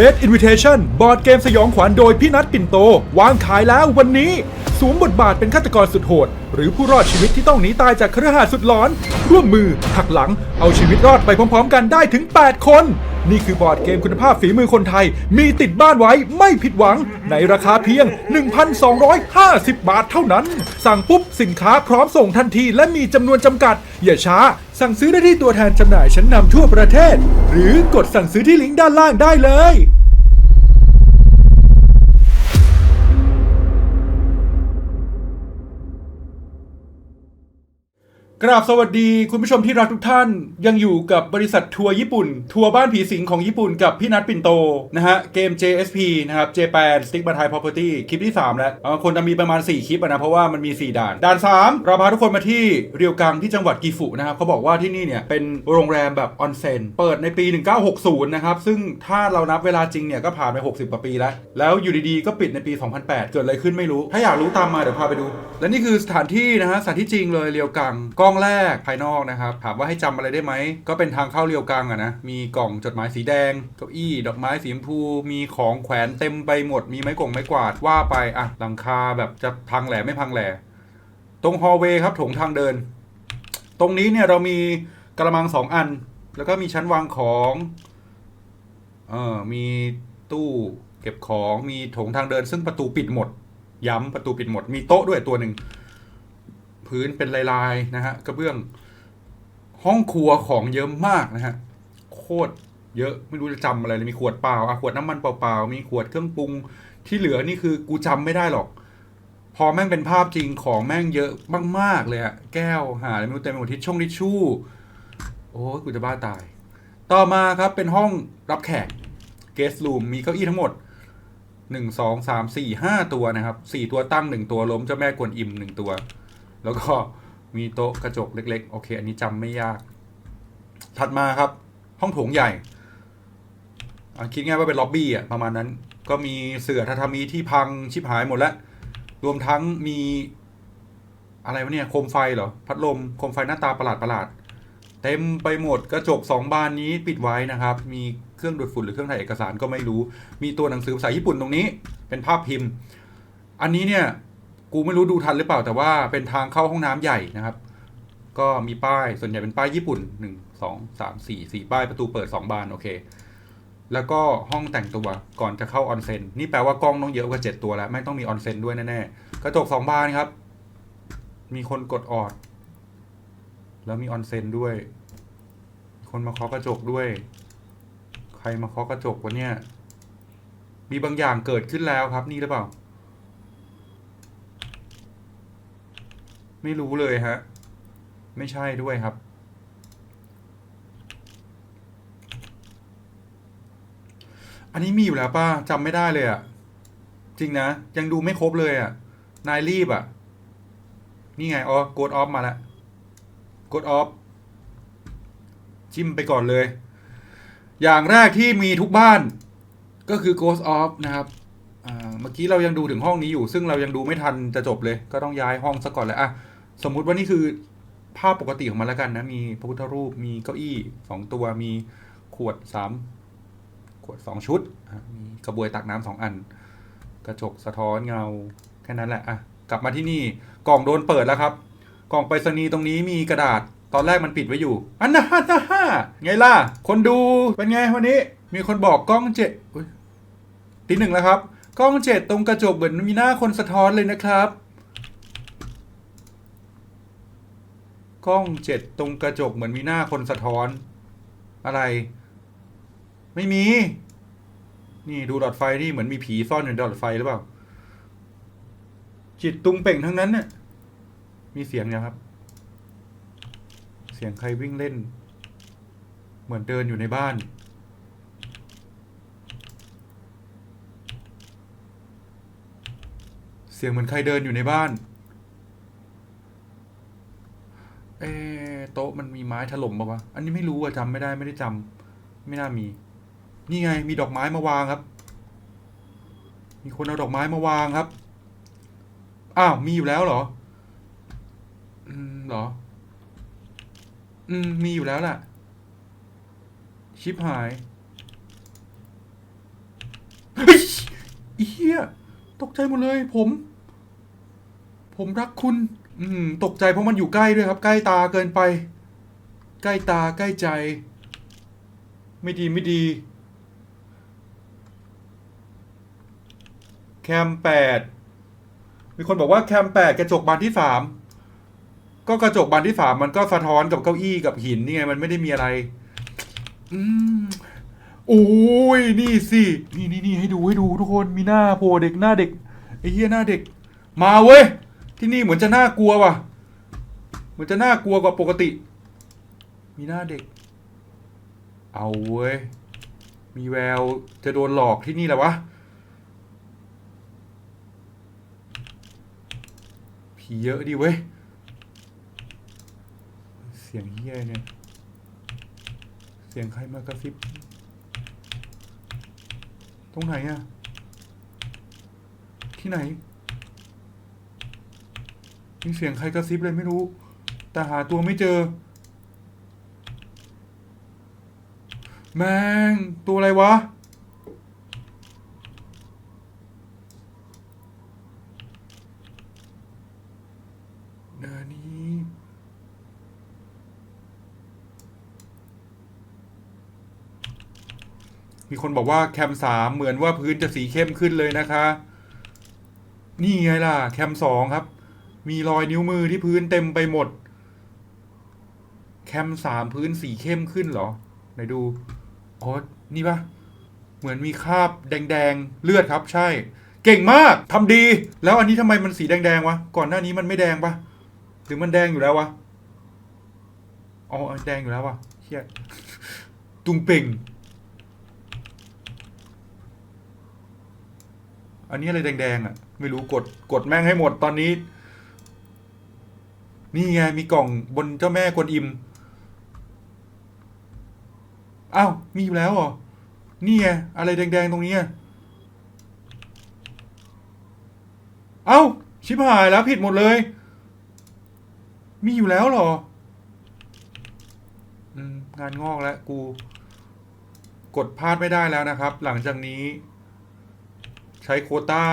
Dead Invitation บอร์ดเกมสยองขวัญโดยพี่นัทปิ่นโต วางขายแล้ววันนี้สวมบทบาทเป็นฆาตกรสุดโหด หรือผู้รอดชีวิตที่ต้องหนีตายจากครือข่ายสุดหลอน ร่วมมือหักหลังเอาชีวิตรอดไปพร้อมๆ กันได้ถึง 8 คน นี่คือบอร์ดเกมคุณภาพฝีมือคนไทย มีติดบ้านไว้ไม่ผิดหวัง ในราคาเพียง 1,250 บาทเท่านั้น สั่งปุ๊บสินค้าพร้อมส่งทันทีและมีจำนวนจำกัด อย่าช้า สั่งซื้อได้ที่ตัวแทนจำหน่ายชั้นนำทั่วประเทศ หรือกดสั่งซื้อที่ลิงก์ด้านล่างได้เลย กราบสวัสดีคุณผู้ชมที่รักทุกท่าน ยังอยู่กับบริษัททัวร์ญี่ปุ่น ทัวร์บ้านผีสิงของญี่ปุ่นกับพี่นัทปิ่นโตนะฮะเกม JSP นะครับ Japan Stick by Thai Property คลิปที่ 3 แล้วบางคนจะมีประมาณ 4 คลิปนะเพราะว่ามันมี 4 ด่าน ด่าน 3 เราพาทุกคนมาที่เรียวกังที่จังหวัดกิฟุนะครับเขาบอกว่าที่นี่เนี่ยเป็นโรงแรมแบบออนเซ็นเปิดในปี 1960 นะครับซึ่งถ้าเรานับเวลาจริงเนี่ยก็ผ่านไป 60กว่าปีแล้ว แล้วอยู่ดีๆก็ปิดในปี 2008 เกิดอะไรขึ้นไม่รู้ ถ้าอยากรู้ตามมาเดี๋ยวพาไปดู และนี่คือสถานที่นะฮะสถานที่จริงเลยเรียวกังกล้องแรกภายนอกนะครับ ถามว่าให้จำอะไรได้ไหม ก็เป็นทางเข้าเรียวกังอะนะ มีกล่องจดหมายสีแดง เก้าอี้ ดอกไม้สีชมพู มีของแขวนเต็มไปหมด มีไม้กงไม้กวาดว่าไปอะหลังคาแบบจะพังแหล่ไม่พังแหล่ตรงฮอลเวย์ครับถงทางเดิน ตรงนี้เนี่ยเรามีกระมังสองอัน แล้วก็มีชั้นวางของเออมีตู้เก็บของมีถงทางเดิน ซึ่งประตูปิดหมด ย้ำประตูปิดหมด มีโต๊ะด้วยตัวหนึ่ง พื้นเป็นลายๆนะฮะกระเบื้อง ห้องครัวของเยอะมากนะฮะโคตรเยอะไม่รู้จะจำอะไรเลยมีขวดเปล่าอะขวดน้ำมันเปล่าๆมีขวดเครื่องปรุงที่เหลือนี่คือกูจำไม่ได้หรอก พอแม่งเป็นภาพจริงของแม่งเยอะมากๆเลยอะแก้วหาอะไรไม่รู้เต็มไปหมดทิชช่องทิชชู่ โอ้กูจะบ้าตาย ต่อมาครับเป็นห้องรับแขก guest room มีเก้าอี้ทั้งหมดหนึ่งสองสามสี่ห้าตัวนะครับสี่ตัวตั้งหนึ่งตัวล้มเจ้าแม่กวนอิมหนึ่งตัว แล้วก็มีโต๊ะกระจกเล็กๆ โอเค อันนี้จำไม่ยาก ถัดมาครับ ห้องโถงใหญ่คิดง่ายว่าเป็นล็อบบี้อะประมาณนั้น ก็มีเสือทาทามีที่พังชิบหายหมดแล้ว รวมทั้งมี อะไรวะเนี่ยโคมไฟเหรอ พัดลมโคมไฟหน้าตาประหลาดประหลาดเต็มไปหมดกระจกสองบานนี้ปิดไว้นะครับ มีเครื่องดูดฝุ่นหรือเครื่องถ่ายเอกสารก็ไม่รู้ มีตัวหนังสือภาษาญี่ปุ่นตรงนี้ เป็นภาพพิมพ์ อันนี้เนี่ย กูไม่รู้ดูทันหรือเปล่าแต่ว่าเป็นทางเข้าห้องน้ำใหญ่นะครับ ก็มีป้ายส่วนใหญ่เป็นป้ายญี่ปุ่นหนึ่งสองสามสี่สี่ป้ายประตูเปิดสองบานโอเค แล้วก็ห้องแต่งตัวก่อนจะเข้าออนเซ็นนี่แปลว่ากล้องต้องเยอะกว่าเจ็ดตัวแล้วไม่ต้องมีออนเซ็นด้วยแน่ๆกระจกสองบานครับ มีคนกดออด แล้วมีออนเซ็นด้วย คนมาเคาะกระจกด้วย ใครมาเคาะกระจกวะเนี่ยมีบางอย่างเกิดขึ้นแล้วครับนี่หรือเปล่า ไม่รู้เลยฮะ ไม่ใช่ด้วยครับ อันนี้มีอยู่แล้วป้าจำไม่ได้เลยอะจริงนะ ยังดูไม่ครบเลยอะนายรีบอะนี่ไง อ๋อ กดออฟมาแล้วกดออฟจิ้มไปก่อนเลย อย่างแรกที่มีทุกบ้าน ก็คือ Ghost Off นะครับเมื่อกี้เรายังดูถึงห้องนี้อยู่ ซึ่งเรายังดูไม่ทันจะจบเลย ก็ต้องย้ายห้องซะก่อนแล้วอะ สมมุติว่านี่คือภาพปกติของมันแล้วกันนะ มีพระพุทธรูป มีเก้าอี้สองตัว มีขวดสามขวดสองชุด มีกระบวยตักน้ำสองอัน กระจกสะท้อนเงา แค่นั้นแหละอะกลับมาที่นี่ กล่องโดนเปิดแล้วครับ กล่องไปรษณีย์ตรงนี้มีกระดาษ ตอนแรกมันปิดไว้อยู่ อันนะฮันะฮ่าไงล่ะ คนดู เป็นไงวันนี้ มีคนบอกกล้องเจ็ดตีหนึ่งแล้วครับ กล้องเจ็ดตรงกระจกเหมือนมีหน้าคนสะท้อนเลยนะครับ กล้องเจ็ดตรงกระจกเหมือนมีหน้าคนสะท้อน อะไร ไม่มี นี่ดูหลอดไฟนี่เหมือนมีผีซ่อนอยู่ในหลอดไฟหรือเปล่า จิตตุงเป่งทั้งนั้นเนี่ยมีเสียงนะครับ เสียงใครวิ่งเล่น เหมือนเดินอยู่ในบ้าน เสียงเหมือนใครเดินอยู่ในบ้าน เอโต๊ะมันมีไม้ถล่มปะวะ อันนี้ไม่รู้อะจำไม่ได้ไม่ได้จำไม่น่ามี นี่ไงมีดอกไม้มาวางครับ มีคนเอาดอกไม้มาวางครับ อ้าวมีอยู่แล้วเหรอ อืมเหรอ อืมมีอยู่แล้วแหละชิปหายเฮ้ยเหี้ยตกใจหมดเลย ผม ผมรักคุณ อืมตกใจเพราะมันอยู่ใกล้ด้วยครับ ใกล้ตาเกินไป ใกล้ตาใกล้ใจ ไม่ดีไม่ดี แคมแปดมีคนบอกว่าแคมแปดกระจกบานที่สามก็กระจกบานที่สามมันก็สะท้อนกับเก้าอี้กับหินนี่ไงมันไม่ได้มีอะไร อืมโอ้ยนี่สินี่นี่นี่ให้ดูให้ดูทุกคนมีหน้าโผล่เด็กหน้าเด็กไอ้เหี้ยหน้าเด็ก มาเว้ย ที่นี่เหมือนจะน่ากลัวว่ะ เหมือนจะน่ากลัวกว่าปกติ มีหน้าเด็ก เอาเว้ย มีแววจะโดนหลอกที่นี่แหละวะ ผีเยอะดิเว้ย เสียงเฮียเนี่ย เสียงใครมากระซิบ ตรงไหนอะที่ไหน มีเสียงใครกระซิบเลยไม่รู้ แต่หาตัวไม่เจอ แมงตัวอะไรวะ เดี๋ยวนี้มีคนบอกว่าแคมสามเหมือนว่าพื้นจะสีเข้มขึ้นเลยนะคะ นี่ไงล่ะ แคมสองครับ มีรอยนิ้วมือที่พื้นเต็มไปหมด แคมสามพื้นสีเข้มขึ้นเหรอ ไหนดู อ๋อ นี่ปะเหมือนมีคราบแดงๆ เลือดครับ ใช่ เก่งมากทำดี แล้วอันนี้ทำไมมันสีแดงๆ วะ ก่อนหน้านี้มันไม่แดงปะหรือมันแดงอยู่แล้ววะ อ๋อ แดงอยู่แล้ววะเฮียตุงเป่งอันนี้อะไรแดงๆอะ ไม่รู้กดกดแม่งให้หมดตอนนี้ นี่ไงมีกล่องบนเจ้าแม่กวนอิม อ้าว มีอยู่แล้วเหรอ นี่ไงอะไรแดง ๆ ตรงนี้อะเอ้า ชิบหายแล้วผิดหมดเลย มีอยู่แล้วเหรออืมงานงอกแล้วกู กดพลาดไม่ได้แล้วนะครับ หลังจากนี้ ใช้โคต้า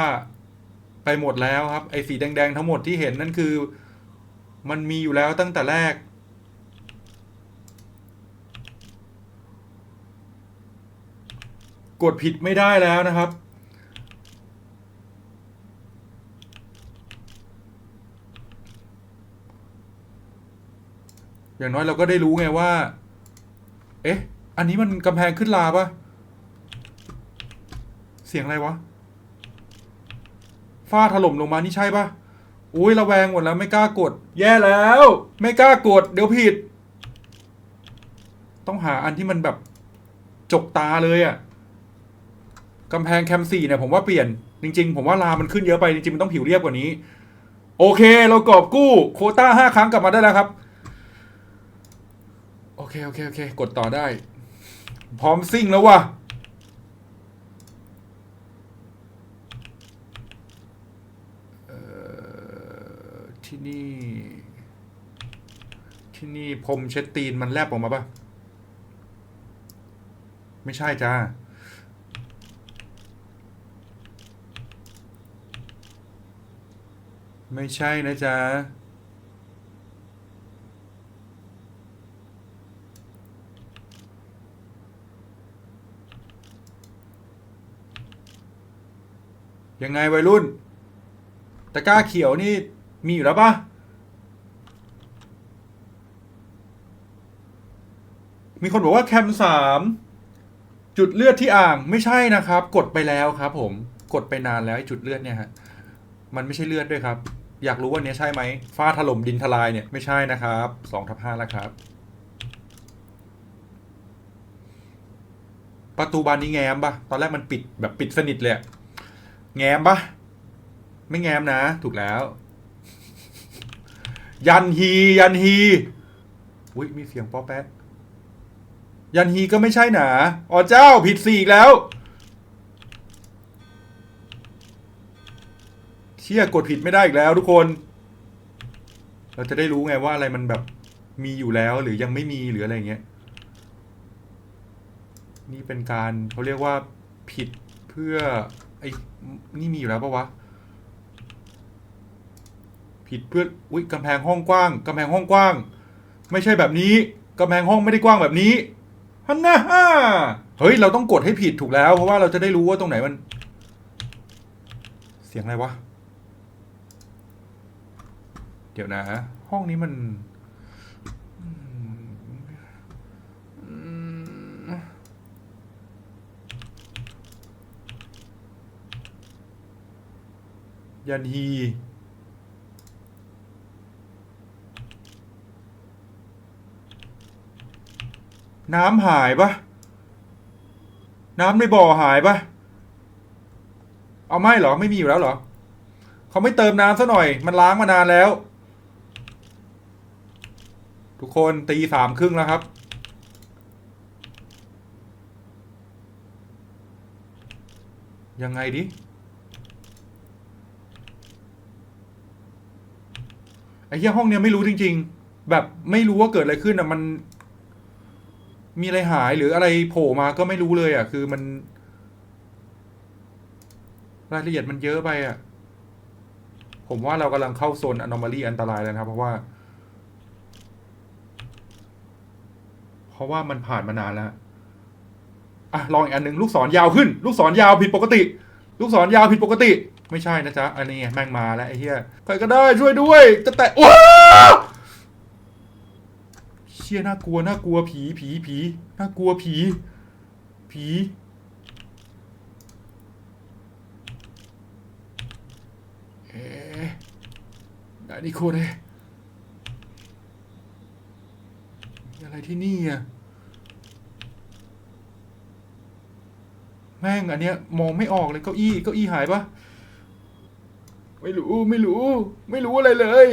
ไปหมดแล้วครับ ไอ้สีแดง ๆ ทั้งหมดที่เห็นนั่นคือ มันมีอยู่แล้วตั้งแต่แรก กดผิดไม่ได้แล้วนะครับ อย่างน้อยเราก็ได้รู้ไงว่า เอ๊ะ อันนี้มันกำแพงขึ้นลาปะเสียงอะไรวะ ฝ้าถล่มลงมานี่ใช่ปะ อุ้ยระแวงหมดแล้วไม่กล้ากด แย่แล้ว ไม่กล้ากด เดี๋ยวผิด ต้องหาอันที่มันแบบจกตาเลยอะ่ะกำแพงแคมสี่เนี่ยผมว่าเปลี่ยน จริง ๆ ผมว่าลามันขึ้นเยอะไป จริงๆ มันต้องผิวเรียบกว่านี้ โอเค เรากอบกู้โคต้าห้าครั้งกลับมาได้แล้วครับ โอเค โอเค โอเค กดต่อได้ พร้อมซิ่งแล้วว่ะอ่อที่ นี่ ที่นี่พรมเช็ดตีนมันแลบออกมาปะไม่ใช่จ้าไม่ใช่นะจ๊ะ ยังไงวัยรุ่น ตะก้าเขียวนี่ มีอยู่แล้วปะมีคนบอกว่าแคมสามจุดเลือดที่อ่างไม่ใช่นะครับ กดไปแล้วครับ ผมกดไปนานแล้วไอ้จุดเลือดเนี่ยฮะมันไม่ใช่เลือดด้วยครับ อยากรู้ว่าเนี้ยใช่ไหมฟ้าถล่มดินทลายเนี่ยไม่ใช่นะครับสองทับห้าแล้วครับ ประตูบานนี้แง้มปะตอนแรกมันปิดแบบปิดสนิทเลยแง้มปะไม่แง้มนะ ถูกแล้ว ยันฮียันฮีอุ้ยมีเสียงป๊อแป๊ะยันฮีก็ไม่ใช่หนาอ๋อเจ้าผิดสี่อีกแล้วเชี่ยกดผิดไม่ได้อีกแล้วทุกคน เราจะได้รู้ไงว่าอะไรมันแบบมีอยู่แล้วหรือยังไม่มีหรืออะไรเงี้ย นี่เป็นการเขาเรียกว่าผิดเพื่อไอ้นี่มีอยู่แล้วปะวะ ผิดเพื่ออุ้ยกำแพงห้องกว้างกำแพงห้องกว้าง ไม่ใช่แบบนี้กำแพงห้องไม่ได้กว้างแบบนี้ฮันน่าฮ่าเฮ้ย เราต้องกดให้ผิดถูกแล้ว เพราะว่าเราจะได้รู้ว่าตรงไหนมัน เสียงอะไรวะ เดี๋ยวนะ ห้องนี้มันยันฮี น้ำหายปะน้ำในบ่อหายปะเอาไม่เหรอไม่มีอยู่แล้วเหรอเขาไม่เติมน้ำซะหน่อย มันล้างมานานแล้ว ทุกคนตีสามครึ่งแล้วครับ ยังไงดิไอ้เหี้ยห้องเนี้ยไม่รู้จริง ๆ แบบไม่รู้ว่าเกิดอะไรขึ้นอะมัน มีอะไรหายหรืออะไรโผล่มาก็ไม่รู้เลย อะ คือมัน รายละเอียดมันเยอะไปอะ ผมว่าเรากำลังเข้าโซนอนอมาลีอันตรายแล้วนะครับ เพราะว่า เพราะว่ามันผ่านมานานแล้วอะลองอีกอันหนึ่งลูกศรยาวขึ้น ลูกศรยาวผิดปกติ ลูกศรยาวผิดปกติ ไม่ใช่นะจ๊ะอันนี้แม่งมาแล้วไอ้เหี้ยใครก็ได้ช่วยด้วย จะแตะว้า เชี่ยน่ากลัวน่ากลัวผีผีผีน่ากลัวผี ผี เอ๊ะนานิโคเดะอะไรที่นี่อะแม่งอันเนี้ยมองไม่ออกเลยเก้าอี้เก้าอี้หายปะไม่รู้ไม่รู้ ไม่รู้อะไรเลย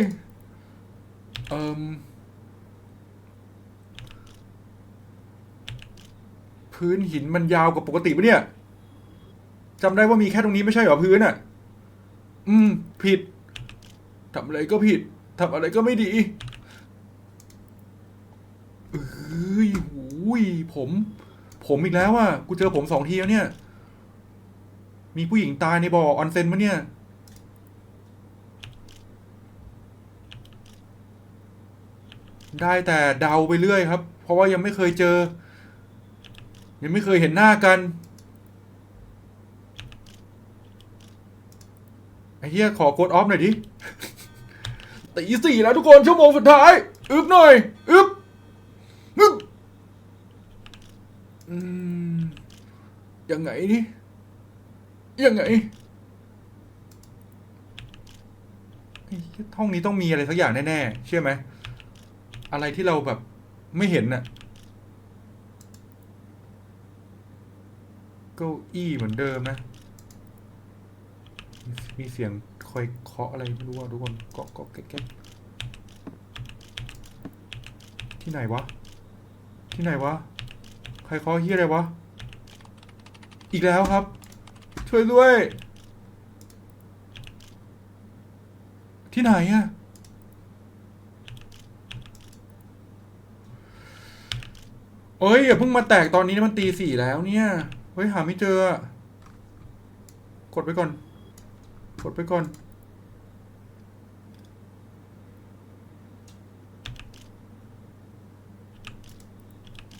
เอ่ม พื้นหินมันยาวกว่าปกติปะเนี่ยจำได้ว่ามีแค่ตรงนี้ไม่ใช่เหรอพื้นอะ อืม ผิดทำอะไรก็ผิดทำอะไรก็ไม่ดีเอ้ยหูยผม ผมอีกแล้วอะกูเจอผมสองทีแล้วเนี่ย มีผู้หญิงตายในบ่อออนเซ็นมะเนี่ย ได้แต่เดาไปเรื่อยครับ เพราะว่ายังไม่เคยเจอ ยังไม่เคยเห็นหน้ากัน ไอ้เหี้ยขอกดออฟหน่อยดิตีสี่แล้วทุกคนชั่วโมงสุดท้าย อึบหน่อย อึบอึบอยังไงนี่ ยังไงไอ้เหี้ยห้องนี้ต้องมีอะไรสักอย่างแน่ ๆ เชื่อไหม อะไรที่เราแบบไม่เห็นน่ะ เก้าอี้เหมือนเดิมนะ มีเสียงคอยเคาะอะไรไม่รู้ว่าทุกคนเกาะเกาะแก๊กแก๊กที่ไหนวะ ที่ไหนวะ ใครเคาะเฮียอะไรวะ อีกแล้วครับ ช่วยด้วย ที่ไหนอะเอ้ยอย่าเพิ่งมาแตกตอนนี้นะมันตีสี่แล้วเนี่ย ฮ้ย หาไม่เจอ กดไปก่อน กดไปก่อน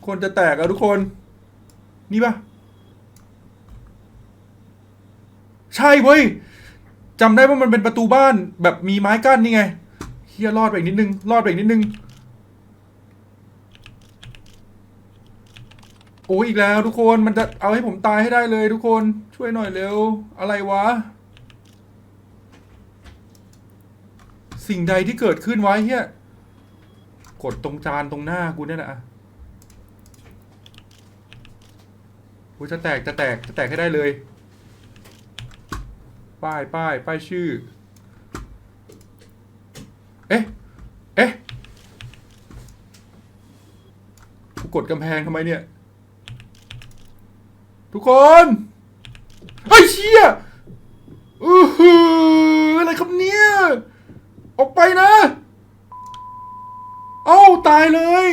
คนจะแตกแล้วทุกคน นี่ปะใช่เว้ยจำได้ว่ามันเป็นประตูบ้านแบบมีไม้กั้นนี่ไงเฮียรอดไปอีกนิดนึง รอดไปอีกนิดนึง โอ้อีกแล้วทุกคนมันจะเอาให้ผมตายให้ได้เลยทุกคนช่วยหน่อยเร็ว อะไรวะ สิ่งใดที่เกิดขึ้นไว้เฮียกดตรงจานตรงหน้ากูเนี่ยแหละอะกูจะแตกจะแตกจะแตกให้ได้เลย ป้ายป้ายป้ายชื่อ เอ๊ะ เอ๊ะ กูกดกำแพงทำไมเนี่ย ทุกคนไอ้เชี่ยอือหืออะไรครับเนี่ย ออกไปนะ เอ้า ตายเลย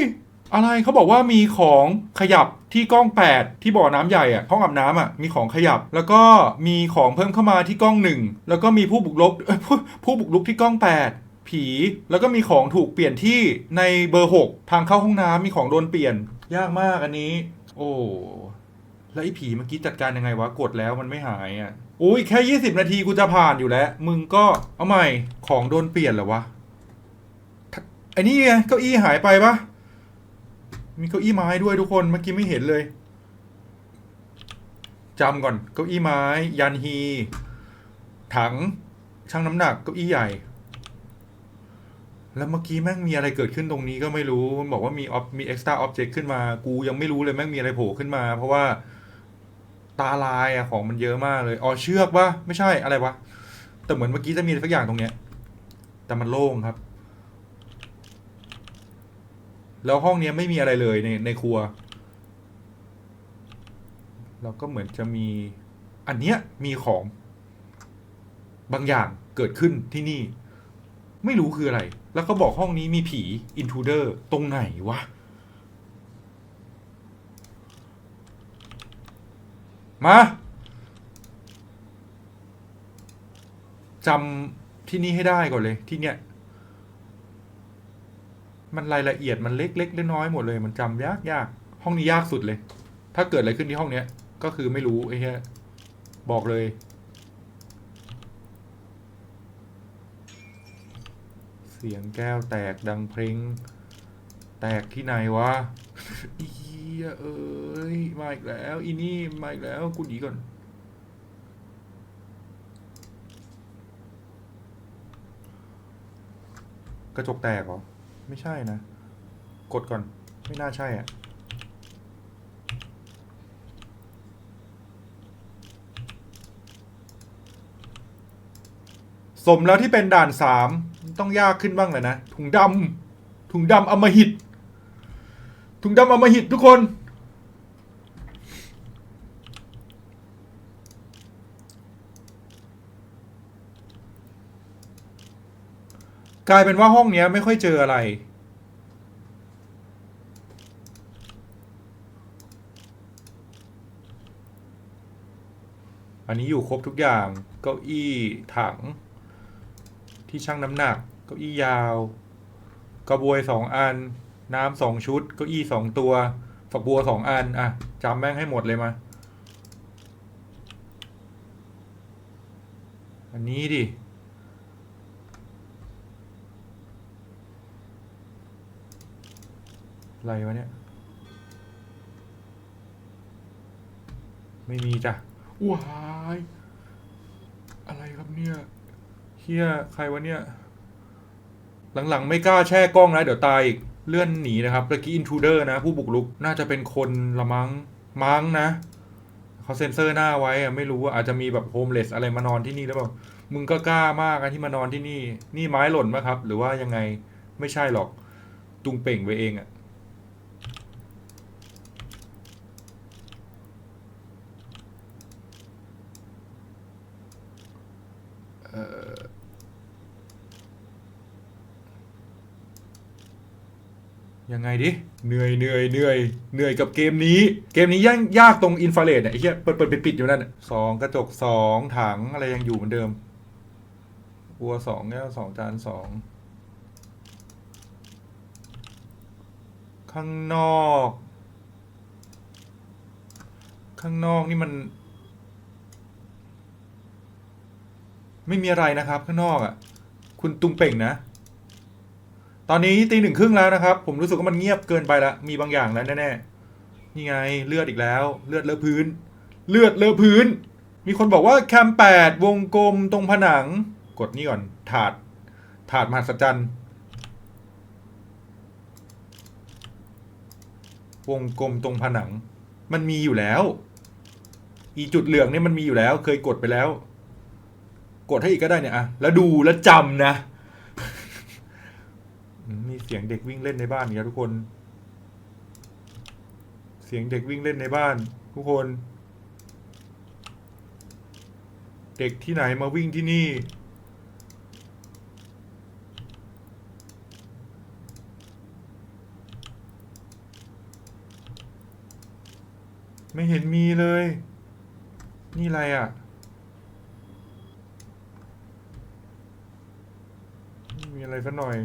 อะไรเขาบอกว่ามีของขยับที่กล้อง 8 ที่บ่อน้ำใหญ่อะห้องอาบน้ำอะมีของขยับ แล้วก็มีของเพิ่มเข้ามาที่กล้องหนึ่งแล้วก็มีผู้บุกรุกผู้ผู้บุกรุกที่กล้อง 8ผีแล้วก็มีของถูกเปลี่ยนที่ในเบอร์ 6 ทางเข้าห้องน้ำมีของโดนเปลี่ยน ยากมากอันนี้ โอ้ แล้วไอ้ผีเมื่อกี้จัดการยังไงวะ กดแล้วมันไม่หายอะอุ้ยแค่20นาทีกูจะผ่านอยู่แล้ว มึงก็เอาใหม่ของโดนเปลี่ยนเหรอวะไอ้นี่ไงเก้าอี้หายไปปะมีเก้าอี้ไม้ด้วยทุกคนเมื่อกี้ไม่เห็นเลยจำก่อนเก้าอี้ไม้ ยันฮี ถังชั่งน้ำหนักเก้าอี้ใหญ่ แล้วเมื่อกี้แม่งมีอะไรเกิดขึ้นตรงนี้ก็ไม่รู้มันบอกว่ามี op- มี extra object ขึ้นมา กูยังไม่รู้เลยแม่งมีอะไรโผล่ขึ้นมา เพราะว่า ตาลายอะของมันเยอะมากเลยอ๋อเชือกวะไม่ใช่อะไรวะแต่เหมือนเมื่อกี้จะมีสักอย่างตรงเนี้ย แต่มันโล่งครับ แล้วห้องเนี้ยไม่มีอะไรเลยในในครัวแล้วก็เหมือนจะมี อันเนี้ยมีของ บางอย่างเกิดขึ้นที่นี่ ไม่รู้คืออะไร แล้วก็บอกห้องนี้มีผี intruder ตรงไหนวะ มาจำที่นี่ให้ได้ก่อนเลยที่เนี้ยมันรายละเอียดมันเล็กๆน้อยๆหมดเลย มันจำยากยากห้องนี้ยากสุดเลย ถ้าเกิดอะไรขึ้นที่ห้องเนี้ย ก็คือไม่รู้ไอ้เหี้ยบอกเลย เสียงแก้วแตกดังเพลง แตกที่ไหนวะอี ยเอ้ยมาอีกแล้ว อีนี่มาอีกแล้วกูหนีก่อนกระจกแตกเหรอ ไม่ใช่นะ กดก่อน ไม่น่าใช่อะ สมแล้วที่เป็นด่านสามต้องยากขึ้นบ้างเลยนะ ถุงดำถุงดำอมหิต ถุงดำอำมหิตทุกคน กลายเป็นว่าห้องเนี้ยไม่ค่อยเจออะไร อันนี้อยู่ครบทุกอย่างเก้าอี้ถัง ที่ชั่งน้ำหนัก เก้าอี้ยาว กระบวยสองอัน น้ำสองชุดเก้าอี้สองตัว ฝักบัวสองอัน อะจำแม่งให้หมดเลยมา อันนี้ดิ อะไรวะเนี่ย ไม่มีจ้ะว้ายอะไรครับเนี่ยเฮียใครวะเนี่ย หลังๆ ไม่กล้าแช่กล้องนะเดี๋ยวตายอีก เลื่อนหนีนะครับเมื่อกี้อินทูเดอร์นะ ผู้บุกรุกน่าจะเป็นคนละมั้งมั้งนะเขาเซ็นเซอร์หน้าไว้อะไม่รู้ว่าอาจจะมีแบบโฮมเลสอะไรมานอนที่นี่หรือเปล่ามึงก็กล้ามากนะที่มานอนที่นี่ นี่ไม้หล่นไหมครับ หรือว่ายังไงไม่ใช่หรอก ตุงเป่งไปเองอะ ยังไงดิ เหนื่อยเหนื่อยเหนื่อยเหนื่อยกับเกมนี้ เกมนี้ยากยากตรงอินฟาเรดเนี่ยไอ้เหี้ยเปิดเปิดปิดปิดอยู่นั่นน่ะสองกระจกสองถังอะไรยังอยู่เหมือนเดิมบัวสองแก้วสองจานสองข้างนอก ข้างนอกนี่มัน ไม่มีอะไรนะครับ ข้างนอกอะ คุณตุงเป่งนะ ตอนนี้ตีหนึ่งครึ่งแล้วนะครับ ผมรู้สึกว่ามันเงียบเกินไปละมีบางอย่างแล้วแน่ๆนี่ไงเลือดอีกแล้ว เลือดเลอะพื้น เลือดเลอะพื้น มีคนบอกว่าแคมแปดวงกลมตรงผนัง กดนี่ก่อน ถาด ถาดมหัศจรรย์วงกลมตรงผนัง มันมีอยู่แล้ว อีจุดเหลืองเนี่ยมันมีอยู่แล้ว เคยกดไปแล้ว กดให้อีกก็ได้เนี่ยอะแล้วดูแล้วจำนะ มีเสียงเด็กวิ่งเล่นในบ้านเนี่ยทุกคน เสียงเด็กวิ่งเล่นในบ้าน ทุกคน เด็กที่ไหนมาวิ่งที่นี่ ไม่เห็นมีเลย นี่อะไรอะมีอะไรสักหน่อย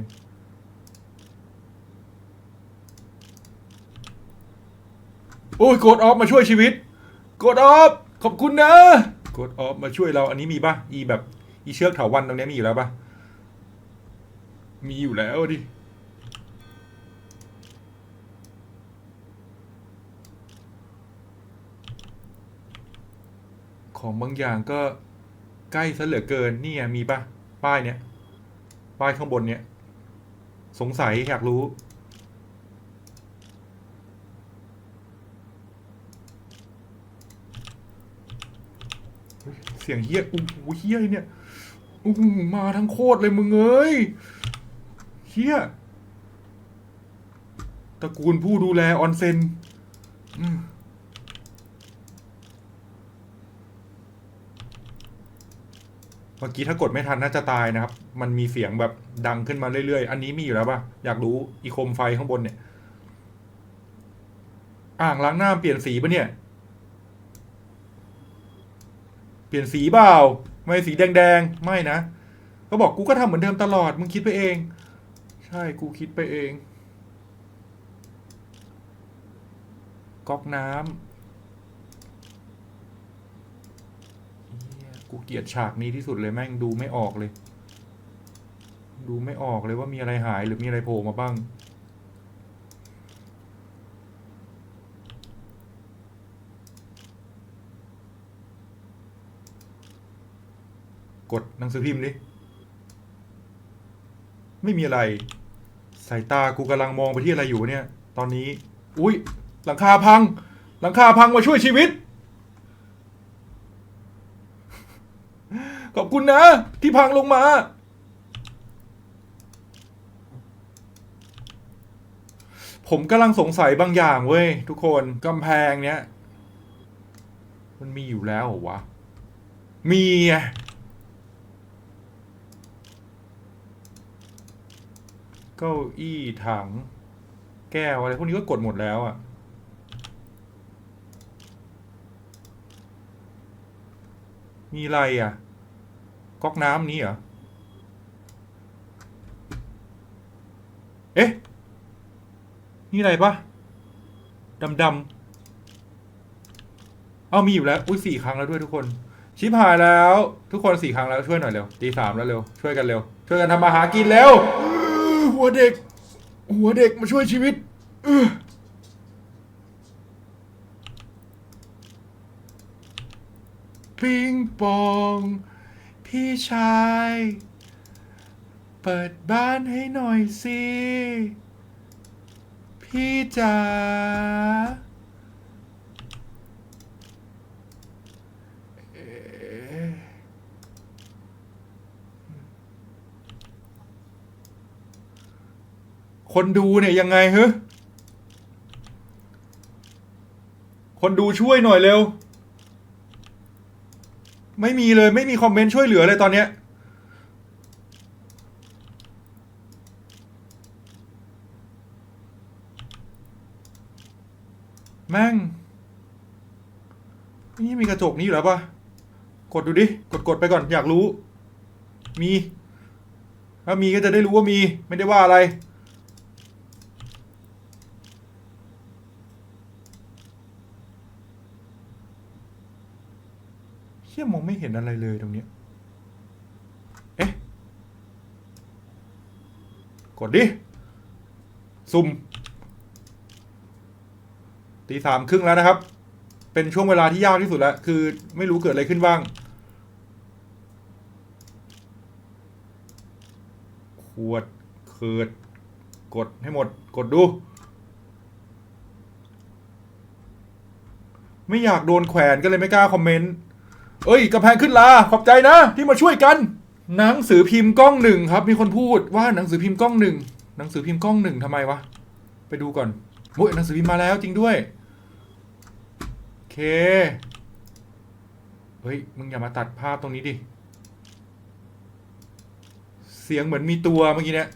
อ้ยกดออฟมาช่วยชีวิตกดออฟขอบคุณนะกดออฟมาช่วยเราอันนี้มีป่ะอีแบบอีเชือกเถาวันตรงนี้มีอยู่แล้วป่ะมีอยู่แล้วดิของบางอย่างก็ใกล้ซะเหลือเกินนี่มีป่ะป้ายเนี้ยป้ายข้างบนเนี้ยสงสัยอยากรู้ เสียงเฮี้ยอู้หูเฮี้ยเนี่ยอู้หูมาทั้งโคตรเลยมึงเอ้ยเฮี้ยตระกูลผู้ดูแลออนเซ็นเมื่อกี้ถ้ากดไม่ทันน่าจะตายนะครับ มันมีเสียงแบบดังขึ้นมาเรื่อยๆ อันนี้มีอยู่แล้วป่ะ อยากรู้อีโคมไฟข้างบนเนี่ย อ่างล้างหน้าเปลี่ยนสีปะเนี่ย เปลี่ยนสีเปล่าไม่สีแดงๆ ไม่นะเขาบอกกูก็ทำเหมือนเดิมตลอด มึงคิดไปเอง ใช่กูคิดไปเอง ก๊อกน้ำกูเกลียดฉากนี้ที่สุดเลยแม่งดูไม่ออกเลย ดูไม่ออกเลยว่ามีอะไรหายหรือมีอะไรโผล่มาบ้าง กดหนังสือพิมพ์ดิ ไม่มีอะไร สายตากูกำลังมองไปที่อะไรอยู่เนี่ย ตอนนี้ อุ้ยหลังคาพัง หลังคาพังมาช่วยชีวิต ขอบคุณนะ ที่พังลงมาผมกำลังสงสัยบางอย่างเว้ย ทุกคนกำแพงเนี้ย มันมีอยู่แล้วเหรอวะ มีไง เก้าอี้ถัง แก้วอะไรพวกนี้ก็กดหมดแล้วอะ่ะมีอะไรอะ ก๊อกน้ำนี้เหรอ เอ๊ะ นี่อะไรปะดำดำเอามีอยู่แล้ว อุ้ยสี่ครั้งแล้วด้วยทุกคน ชิบหายแล้ว ทุกคนสี่ครั้งแล้วช่วยหน่อยเร็วตีสามแล้วเร็ว ช่วยกันเร็ว ช่วยกันทำมาหากินเร็ว หัวเด็ก หัวเด็กมาช่วยชีวิตเออปิงปอง พี่ชาย เปิดบ้านให้หน่อยสิ พี่จ๋า คนดูเนี่ยยังไงเฮ้คนดูช่วยหน่อยเร็ว ไม่มีเลยไม่มีคอมเมนต์ช่วยเหลือเลยตอนเนี้ยแม่ง นี่มีกระจกนี้อยู่แล้วปะกดดูดิ กดกดไปก่อนอยากรู้ มี ถ้ามีก็จะได้รู้ว่ามี ไม่ได้ว่าอะไร เฮียมองไม่เห็นอะไรเลยตรงเนี้ย เอ๊ะ กดดิ ซุ่ม ตีสามครึ่งแล้วนะครับ เป็นช่วงเวลาที่ยากที่สุดแล้ว คือไม่รู้เกิดอะไรขึ้นบ้าง ขวดเขิด กดให้หมด กดดู ไม่อยากโดนแขวนก็เลยไม่กล้าคอมเมนต์ เอ้ยกระแพงขึ้นลาขอบใจนะ ที่มาช่วยกัน หนังสือพิมพ์กล้องหนึ่งครับ มีคนพูดว่าหนังสือพิมพ์กล้องหนึ่งหนังสือพิมพ์กล้องหนึ่งทำไมวะไปดูก่อนโอ้ยหนังสือพิมพ์มาแล้วจริงด้วยโอเคเฮ้ยมึงอย่ามาตัดภาพตรงนี้ดิเสียงเหมือนมีตัวเมื่อกี้เนี่ย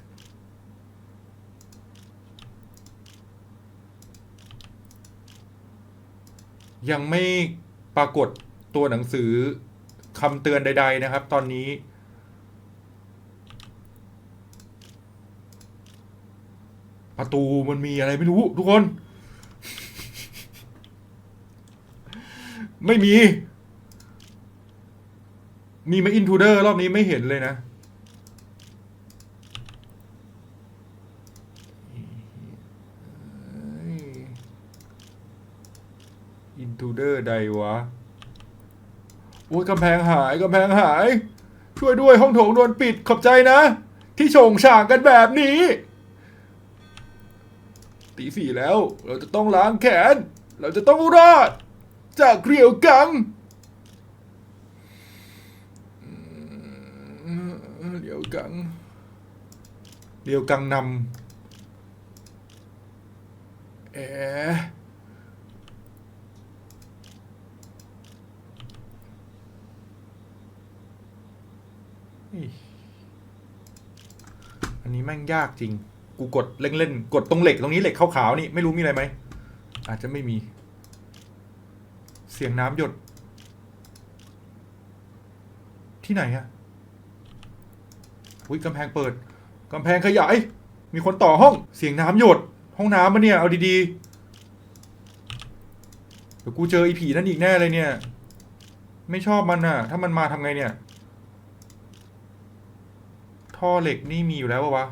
ยยังไม่ปรากฏ ตัวหนังสือคำเตือนใด ๆ นะครับ ตอนนี้ ประตูมันมีอะไรไม่รู้ ทุกคน ไม่มี มีไหมอินทูเดอร์รอบนี้ไม่เห็นเลยนะอินทูเดอร์ใดวะ อ้ยกำแพงหายกำแพงหาย ช่วยด้วยห้องโถงโดนปิดขอบใจนะ ที่โฉงฉางกันแบบนี้ ตีสี่แล้ว เราจะต้องล้างแขน เราจะต้องรอด จากเกลียวกังเลียวกังเลียวกังนำเอ๋ อันนี้แม่งยากจริง กูกดเล่นๆ กดตรงเหล็กตรงนี้เหล็กขาวๆนี่ไม่รู้มีอะไรไหม อาจจะไม่มี เสียงน้ำหยด ที่ไหนอะอุ้ยกำแพงเปิดกำแพงขยาย มีคนต่อห้อง เสียงน้ำหยด ห้องน้ำมันเนี่ย เอาดีๆ เดี๋ยวกูเจอไอีผีนั่นอีกแน่เลยเนี่ย ไม่ชอบมันอะถ้ามันมาทำไงเนี่ย ท่อเหล็กนี่มีอยู่แล้ววะ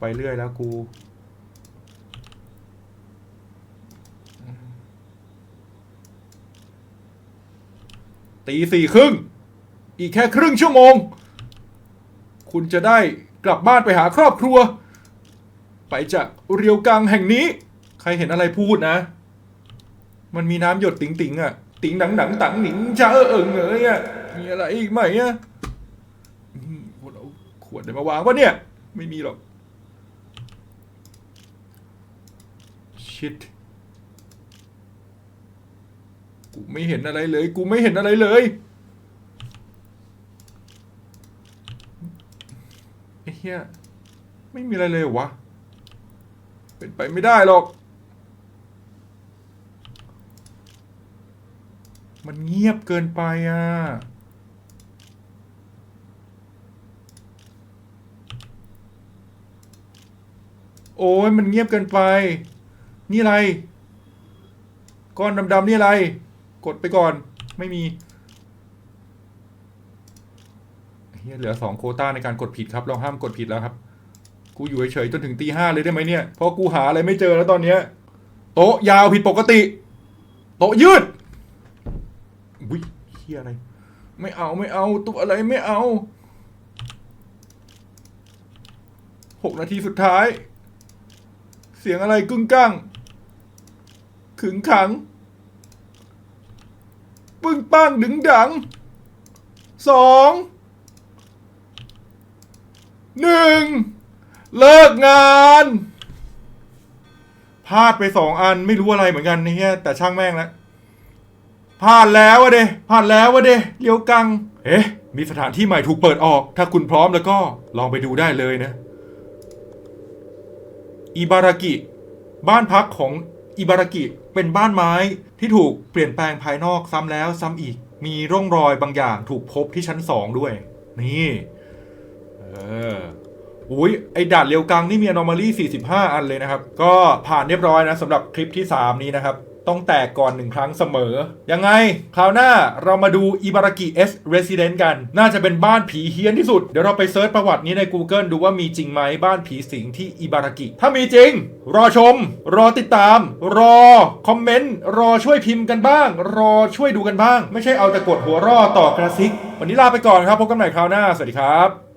ไปเรื่อยแล้วกู ตีสี่ครึ่ง อีกแค่ครึ่งชั่วโมง คุณจะได้กลับบ้านไปหาครอบครัว ไปจากเรียวกังแห่งนี้ ใครเห็นอะไรพูดนะ มันมีน้ำหยดติ๋งติงอะติ๋งหนังหนังตังหนิงจ้าเออเออเงยอะ มีอะไรอีกไหมอะอืมพวกเราขวดได้มาวางวะเนี่ย ไม่มีหรอก ชิตกูไม่เห็นอะไรเลย กูไม่เห็นอะไรเลย ไอ้เหี้ย ไม่มีอะไรเลยวะ เป็นไปไม่ได้หรอก มันเงียบเกินไปอะ โอ้ยมันเงียบเกินไป นี่อะไร ก้อนดำๆนี่อะไร กดไปก่อน ไม่มีเฮียเหลือสองโคต้าในการกดผิดครับ เราห้ามกดผิดแล้วครับ กูอยู่เฉยๆจนถึงตีห้าเลยได้ไหมเนี่ย เพราะกูหาอะไรไม่เจอแล้วตอนเนี้ย โต๊ะยาวผิดปกติ โต๊ะยืดอุ้ยเฮียอะไร ไม่เอาไม่เอาตัวอะไรไม่เอาหกนาทีสุดท้าย เสียงอะไรกึ้งกั้ง ขึงขัง ปึ้งป้งดึงดัง สอง หนึ่ง เลิกงานพลาดไปสองอันไม่รู้อะไรเหมือนกันนี่ยแต่ช่างแม่งแล้วผ่านแล้ววะเดผ่านแล้ววะเดเลี้ยวกัง เอ๊ะ มีสถานที่ใหม่ถูกเปิดออก ถ้าคุณพร้อมแล้วก็ลองไปดูได้เลยนะ อิบารากิ บ้านพักของอิบารากิเป็นบ้านไม้ที่ถูกเปลี่ยนแปลงภายนอกซ้ำแล้วซ้ำอีก มีร่องรอยบางอย่างถูกพบที่ชั้นสองด้วย นี่ เอออุ้ยไอด่านเรียวกังนี่มี anomaly 45 อันเลยนะครับ ก็ผ่านเรียบร้อยนะสำหรับคลิปที่ 3 นี้นะครับ ต้องแตกก่อนหนึ่งครั้งเสมอ ยังไง คราวหน้าเรามาดูอิบารากิ S Resident กัน น่าจะเป็นบ้านผีเฮี้ยนที่สุด เดี๋ยวเราไปเซิร์ชประวัตินี้ใน Google ดูว่ามีจริงไหมบ้านผีสิงที่อิบารากิ ถ้ามีจริง รอชม รอติดตาม รอคอมเมนต์ รอช่วยพิมพ์กันบ้าง รอช่วยดูกันบ้าง ไม่ใช่เอาแต่กดหัวรอต่อกระซิก วันนี้ลาไปก่อนครับ พบกันใหม่คราวหน้า สวัสดีครับ